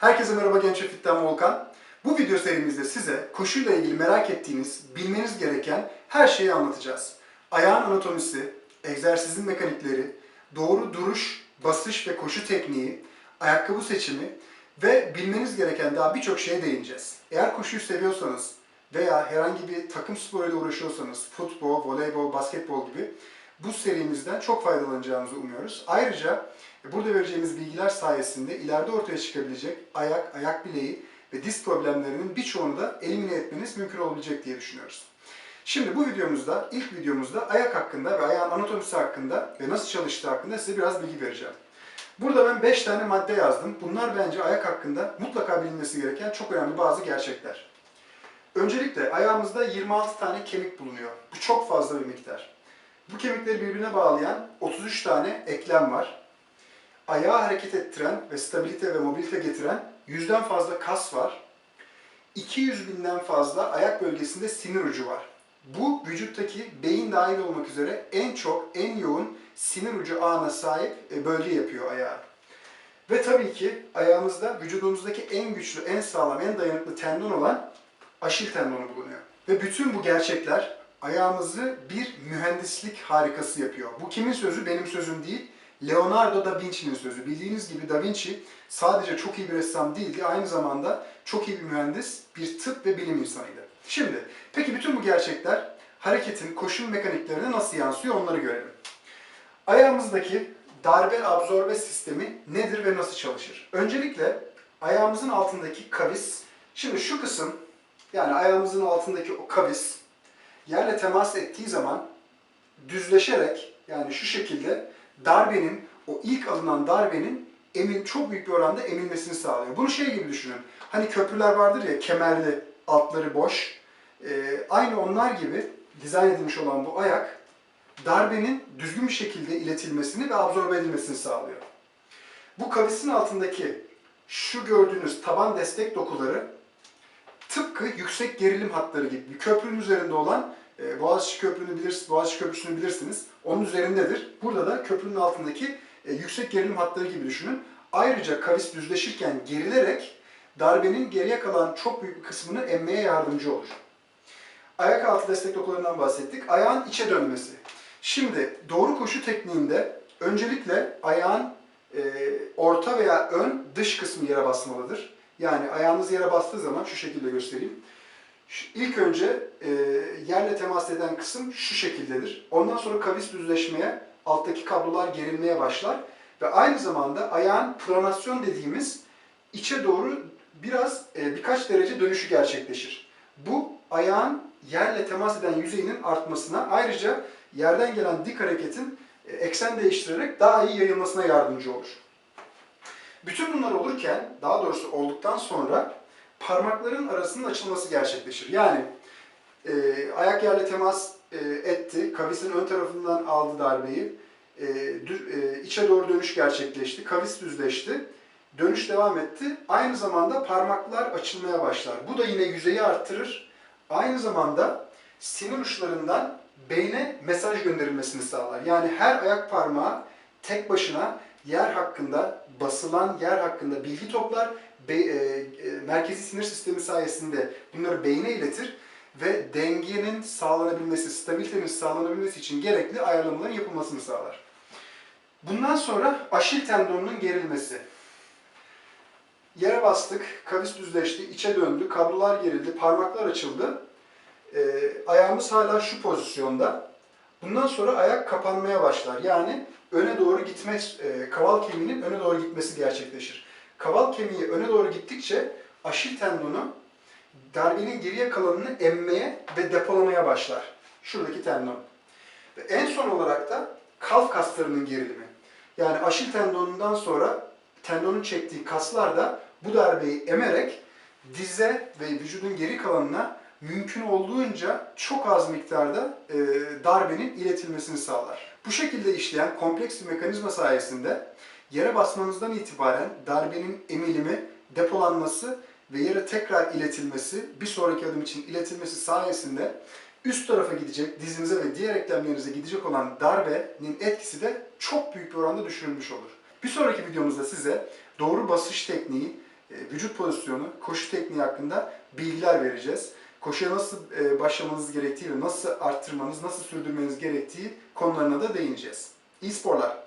Herkese merhaba Genç Fit'ten Volkan. Bu video serimizde size koşuyla ilgili merak ettiğiniz, bilmeniz gereken her şeyi anlatacağız. Ayağın anatomisi, egzersizin mekanikleri, doğru duruş, basış ve koşu tekniği, ayakkabı seçimi ve bilmeniz gereken daha birçok şeye değineceğiz. Eğer koşuyu seviyorsanız veya herhangi bir takım sporuyla uğraşıyorsanız, futbol, voleybol, basketbol gibi bu serimizden çok faydalanacağınızı umuyoruz. Ayrıca burada vereceğimiz bilgiler sayesinde ileride ortaya çıkabilecek ayak, ayak bileği ve diz problemlerinin birçoğunu da elimine etmeniz mümkün olabilecek diye düşünüyoruz. Şimdi bu videomuzda, ilk videomuzda ayak hakkında ve ayağın anatomisi hakkında ve nasıl çalıştığı hakkında size biraz bilgi vereceğim. Burada ben 5 tane madde yazdım. Bunlar bence ayak hakkında mutlaka bilinmesi gereken çok önemli bazı gerçekler. Öncelikle ayağımızda 26 tane kemik bulunuyor. Bu çok fazla bir miktar. Bu kemikleri birbirine bağlayan 33 tane eklem var. Ayağı hareket ettiren ve stabilite ve mobilite getiren yüzden fazla kas var. 200 binden fazla ayak bölgesinde sinir ucu var. Bu vücuttaki beyin dahil olmak üzere en çok, en yoğun sinir ucu ağına sahip e, bölge yapıyor ayağı. Ve tabii ki ayağımızda vücudumuzdaki en güçlü, en sağlam, en dayanıklı tendon olan aşil tendonu bulunuyor. Ve bütün bu gerçekler ayağımızı bir mühendislik harikası yapıyor. Bu kimin sözü? Benim sözüm değil. Leonardo da Vinci'nin sözü. Bildiğiniz gibi Da Vinci sadece çok iyi bir ressam değildi, aynı zamanda çok iyi bir mühendis, bir tıp ve bilim insanıydı. Şimdi, peki bütün bu gerçekler hareketin, koşun mekaniklerine nasıl yansıyor onları görelim. Ayağımızdaki darbe absorbe sistemi nedir ve nasıl çalışır? Öncelikle ayağımızın altındaki kavis, şimdi şu kısım, yani ayağımızın altındaki o kavis yerle temas ettiği zaman düzleşerek yani şu şekilde darbenin, o ilk alınan darbenin emin, çok büyük bir oranda emilmesini sağlıyor. Bunu şey gibi düşünün. Hani köprüler vardır ya kemerli, altları boş. Ee, aynı onlar gibi dizayn edilmiş olan bu ayak darbenin düzgün bir şekilde iletilmesini ve absorbe edilmesini sağlıyor. Bu kavisin altındaki şu gördüğünüz taban destek dokuları tıpkı yüksek gerilim hatları gibi bir köprünün üzerinde olan e, Boğaziçi Köprü'nü bilirsiniz, Boğaziçi Köprüsü'nü bilirsiniz. Onun üzerindedir. Burada da köprünün altındaki e, yüksek gerilim hatları gibi düşünün. Ayrıca kavis düzleşirken gerilerek darbenin geriye kalan çok büyük bir kısmını emmeye yardımcı olur. Ayak altı destek dokularından bahsettik. Ayağın içe dönmesi. Şimdi doğru koşu tekniğinde öncelikle ayağın e, orta veya ön dış kısmı yere basmalıdır. Yani ayağınız yere bastığı zaman şu şekilde göstereyim. İlk önce e, yerle temas eden kısım şu şekildedir. Ondan sonra kavis düzleşmeye, alttaki kablolar gerilmeye başlar ve aynı zamanda ayağın pronasyon dediğimiz içe doğru biraz e, birkaç derece dönüşü gerçekleşir. Bu ayağın yerle temas eden yüzeyinin artmasına ayrıca yerden gelen dik hareketin e, eksen değiştirerek daha iyi yayılmasına yardımcı olur. Bütün bunlar olurken, daha doğrusu olduktan sonra parmakların arasının açılması gerçekleşir. Yani e, ayak yerle temas e, etti, kavisin ön tarafından aldı darbeyi, e, dü- e, içe doğru dönüş gerçekleşti, kavis düzleşti, dönüş devam etti. Aynı zamanda parmaklar açılmaya başlar. Bu da yine yüzeyi arttırır. Aynı zamanda sinir uçlarından beyne mesaj gönderilmesini sağlar. Yani her ayak parmağı tek başına yer hakkında, basılan yer hakkında bilgi toplar. Be- e, e, merkezi sinir sistemi sayesinde bunları beyne iletir ve dengenin sağlanabilmesi, stabilitenin sağlanabilmesi için gerekli ayarlamaların yapılmasını sağlar. Bundan sonra aşil tendonunun gerilmesi. Yere bastık, kavis düzleşti, içe döndü, kablolar gerildi, parmaklar açıldı. Ee, ayağımız hala şu pozisyonda. Bundan sonra ayak kapanmaya başlar. Yani öne doğru gitme, e, kaval kemiğinin öne doğru gitmesi gerçekleşir. Kaval kemiği öne doğru gittikçe aşil tendonu darbenin geriye kalanını emmeye ve depolamaya başlar. Şuradaki tendon. Ve en son olarak da kalf kaslarının gerilimi. Yani aşil tendonundan sonra tendonun çektiği kaslar da bu darbeyi emerek dize ve vücudun geri kalanına mümkün olduğunca çok az miktarda e, darbenin iletilmesini sağlar. Bu şekilde işleyen kompleks bir mekanizma sayesinde yere basmanızdan itibaren darbenin emilimi, depolanması ve yere tekrar iletilmesi, bir sonraki adım için iletilmesi sayesinde üst tarafa gidecek, dizinize ve diğer eklemlerinize gidecek olan darbenin etkisi de çok büyük bir oranda düşürülmüş olur. Bir sonraki videomuzda size doğru basış tekniği, e, vücut pozisyonu, koşu tekniği hakkında bilgiler vereceğiz. Koşuya nasıl e, başlamanız gerektiği ve nasıl arttırmanız, nasıl sürdürmeniz gerektiği konularına da değineceğiz. İyi sporlar.